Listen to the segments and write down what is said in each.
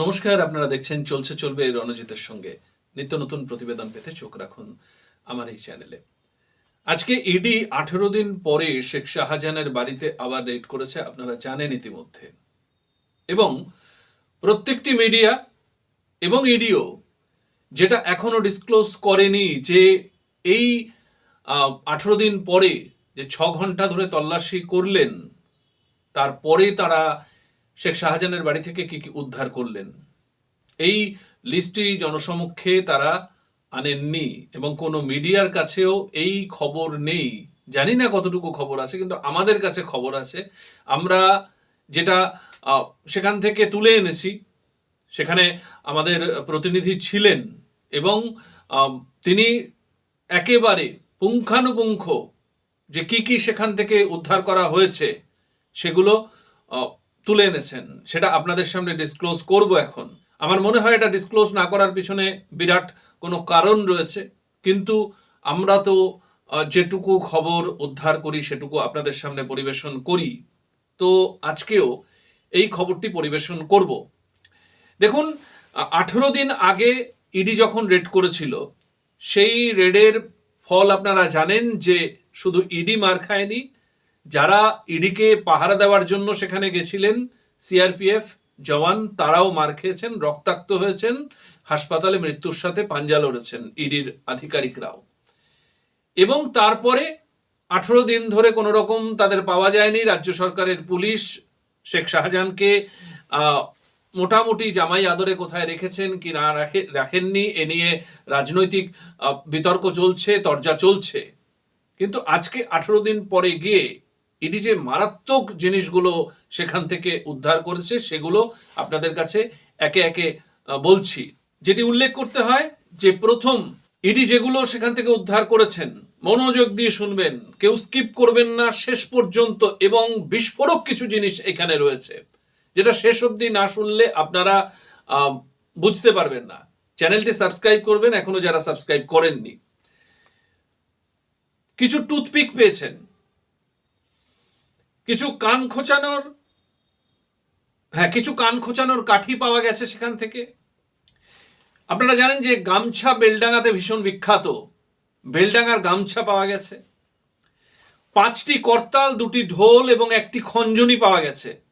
নমস্কার, আপনারা দেখছেন চলছে চলবে রণজিতের সঙ্গে। নিত্য নতুন প্রতিবেদন পেতে চোখ রাখুন আমার এই চ্যানেলে। আজকে ইডি আঠেরো দিন পরে শেখ শাহজাহানের বাড়িতে আবার রেড করেছে, আপনারা জানেন ইতিমধ্যে। এবং প্রত্যেকটি মিডিয়া এবং ইডিও যেটা এখনও ডিসক্লোজ করেনি যে এই আঠেরো দিন পরে যে ছ ঘণ্টা ধরে তল্লাশি করলেন, তারপরে তারা শেখ শাহজাহানের বাড়ি থেকে কি কি উদ্ধার করলেন? এই লিস্টটি জনসমক্ষে তারা আনেননি এবং কোনো মিডিয়ার কাছেও এই খবর নেই। জানি না কতটুকু খবর আছে, কিন্তু আমাদের কাছে খবর আছে। আমরা যেটা সেখান থেকে তুলে এনেছি। সেখানে আমাদের প্রতিনিধি ছিলেন এবং তিনি একেবারে পুঙ্খানুপুঙ্খ যে কি কি সেখান থেকে উদ্ধার করা হয়েছে, সেগুলো তুলে এনেছেন, সেটা আপনাদের সামনে ডিসক্লোজ করব এখন। আমার মনে হয় এটা ডিসক্লোজ না করার পিছনে বিরাট কোনো কারণ রয়েছে, কিন্তু আমরা তো যেটুকু খবর উদ্ধার করি, সেটুকু আপনাদের সামনে পরিবেশন করি। তো আজকেও এই খবরটি পরিবেশন করব। দেখুন, আঠেরো দিন আগে ইডি যখন রেড করেছিল, সেই রেডের ফল আপনারা জানেন যে শুধু ইডি মার খায়নি যারা ইডিকে পাহারা দেওয়ার জন্য সেখানে গেছিলেন সিআরপিএফ জওয়ান, তারাও মার খেয়েছেন, রক্তাক্ত হয়েছেন, হাসপাতালে মৃত্যুর সাথে পাঞ্জা লড়েছেন ইডির আধিকারিকরাও। এবং তারপরে আঠেরো দিন ধরে কোনো রকম তাদের পাওয়া যায়নি, রাজ্য সরকারের পুলিশ, শেখ শাহজাহানকে মোটামুটি জামাই আদরে কোথায় রেখেছেন কি না রাখে, রাখেননি, এ নিয়ে রাজনৈতিক বিতর্ক চলছে, তর্জা চলছে। কিন্তু আজকে আঠেরো দিন পরে গিয়ে ইডি যে মারাত্মক জিনিসগুলো সেখান থেকে উদ্ধার করেছে, সেগুলো আপনাদের কাছে একে একে বলছি। যেটি উল্লেখ করতে হয় যে প্রথম ইডি যেগুলো সেখান থেকে উদ্ধার করেছেন। মনোযোগ দিয়ে শুনবেন, কেউ স্কিপ করবেন না, শেষ পর্যন্ত এবং বিস্ফোরক কিছু জিনিস এখানে রয়েছে। যেটা শেষ অবধি না শুনলে আপনারা বুঝতে পারবেন না। চ্যানেলটি সাবস্ক্রাইব করবেন, এখনও যারা সাবস্ক্রাইব করেননি। কিছু টুথপিক পেয়েছেন। কিছু কান খোঁচানোর হ্যাঁ কিছু কান খোঁচানোর কাঠি পাওয়া গেছে সেখান থেকে। আপনারা জানেন যে গামছা বেলডাঙ্গাতে ভীষণ বিখ্যাত। বেলডাঙ্গার গামছা পাওয়া গেছে। পাঁচটি করতাল, দুটি ঢোল এবং একটি খঞ্জনি পাওয়া গেছে।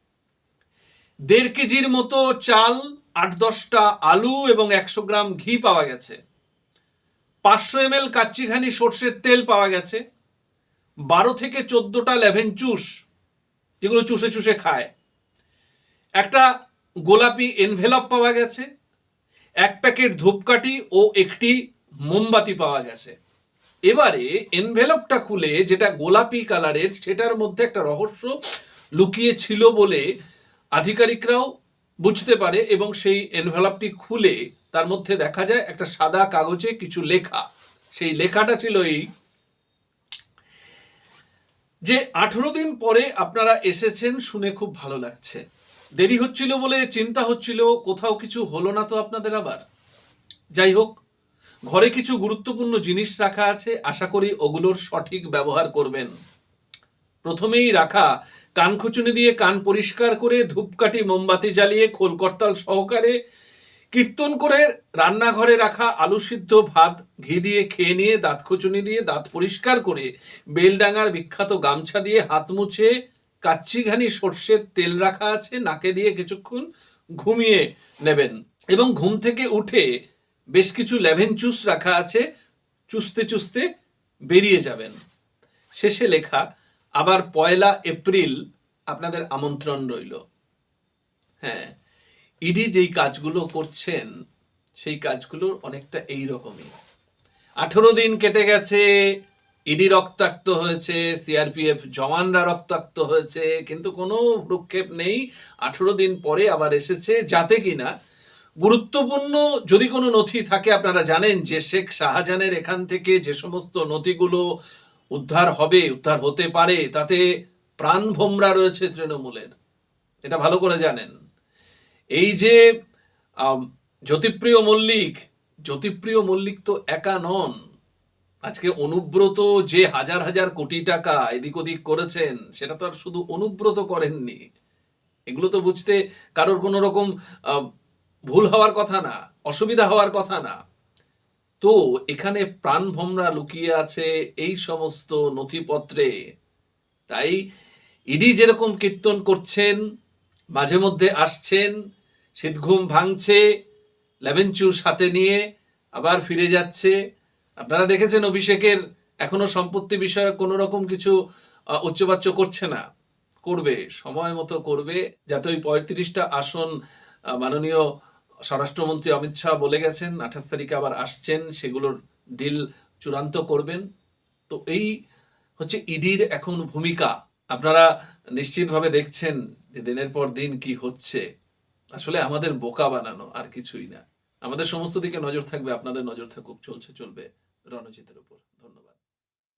দেড় কেজির মতো চাল, আট দশটা আলু এবং একশো গ্রাম ঘি পাওয়া গেছে। পাঁচশো এম এল কাচ্চিঘানি সর্ষের তেল পাওয়া গেছে। বারো থেকে চোদ্দোটা লেভেন চুষ যেগুলো চুষে চুষে খায়। একটা গোলাপি এনভেলপ পাওয়া গেছে, এক প্যাকেট ধূপকাঠি ও একটি মোমবাতি পাওয়া গেছে। এবারে এনভেলপটা খুলে যেটা গোলাপি কালারের সেটার মধ্যে একটা রহস্য লুকিয়ে ছিল বলে আধিকারিকরাও বুঝতে পারে এবং সেই এনভেলপটি খুলে তার মধ্যে দেখা যায় একটা সাদা কাগজে কিছু লেখা। সেই লেখাটা ছিল এই যে আঠেরো দিন পরে আপনারা এসেছেন শুনে খুব ভালো লাগছে। দেরি হচ্ছিল বলে চিন্তা হচ্ছিল, কোথাও কিছু হলো না তো আপনাদের আবার? যাই হোক, ঘরে কিছু গুরুত্বপূর্ণ জিনিস রাখা আছে, আশা করি ওগুলোর সঠিক ব্যবহার করবেন। প্রথমেই রাখা কান খুচুনি দিয়ে কান পরিষ্কার করে ধূপকাঠি মোমবাতি জ্বালিয়ে খোলকর্তাল সহকারে কীর্তন করে রান্নাঘরে রাখা আলু সিদ্ধ ভাত, ঘি দিয়ে খেয়ে নিয়ে দাঁত খুচুনি দিয়ে দাঁত পরিষ্কার করে বেলডাঙ্গার বিখ্যাত গামছা দিয়ে হাত মুছে কাচ্চিঘানি সর্ষের তেল রাখা আছে, নাকে দিয়ে কিছুক্ষণ ঘুমিয়ে নেবেন। এবং ঘুম থেকে উঠে বেশ কিছু লেভেন চুস রাখা আছে চুষতে চুষতে বেরিয়ে যাবেন। শেষে লেখা, আবার পয়লা এপ্রিল আপনাদের আমন্ত্রণ রইল। ইডি যেই কাজগুলো করছেন, সেই কাজগুলোর অনেকটা এই রকমই আঠেরো দিন কেটে গেছে, ইডি রক্তাক্ত হয়েছে, সিআরপিএফ জওয়ানরা রক্তাক্ত হয়েছে, কিন্তু কোনো ভ্রুক্ষেপ নেই, আঠেরো দিন পরে আবার এসেছে, যাতে কিনা গুরুত্বপূর্ণ যদি কোনো নথি থাকে, আপনারা জানেন যে শেখ শাহজাহানের এখান থেকে যে সমস্ত নথিগুলো উদ্ধার হবে, উদ্ধার হতে পারে, তাতে প্রাণ ভোমরা রয়েছে তৃণমূলের। এটা ভালো করে জানেন। এই যে জ্যোতিপ্রিয় মল্লিক জ্যোতিপ্রিয় মল্লিক তো একা নন। আজকে অনুব্রত যে হাজার হাজার কোটি টাকা এদিক ওদিক করেছেন, সেটা তো আর শুধু অনুব্রত করেননি। এগুলো তো বুঝতে কারোর কোনো রকম ভুল হওয়ার কথা না, অসুবিধা হওয়ার কথা না। তো এখানে প্রাণ প্রাণভমরা লুকিয়ে আছে এই সমস্ত নথিপত্রে। তাই ইডি যেরকম কীর্তন করছেন, মাঝে মধ্যে আসছেন শীতঘুম ভাঙছে লেবেনচুর সাথে নিয়ে আবার ফিরে যাচ্ছে। আপনারা দেখেছেন অভিষেকের এখনও সম্পত্তি বিষয়ে কোনো রকম কিছু উচ্চবাচ্য করছে না। করবে, সময় মতো করবে। যাতে ওই পঁয়ত্রিশটা আসন মাননীয় স্বরাষ্ট্রমন্ত্রী অমিত শাহ বলে গেছেন, আঠাশ তারিখে আবার আসছেন, সেগুলোর ডিল চূড়ান্ত করবেন। তো এই হচ্ছে ইডির এখন ভূমিকা। আপনারা নিশ্চিতভাবে দেখছেন যে দিনের পর দিন কি হচ্ছে। আসলে আমাদের বোকা বানানো আর কিছুই না। আমাদের সমস্ত দিকে নজর থাকবে, আপনাদের নজর থাকুক, চলছে, চলবে রণজিতের উপর।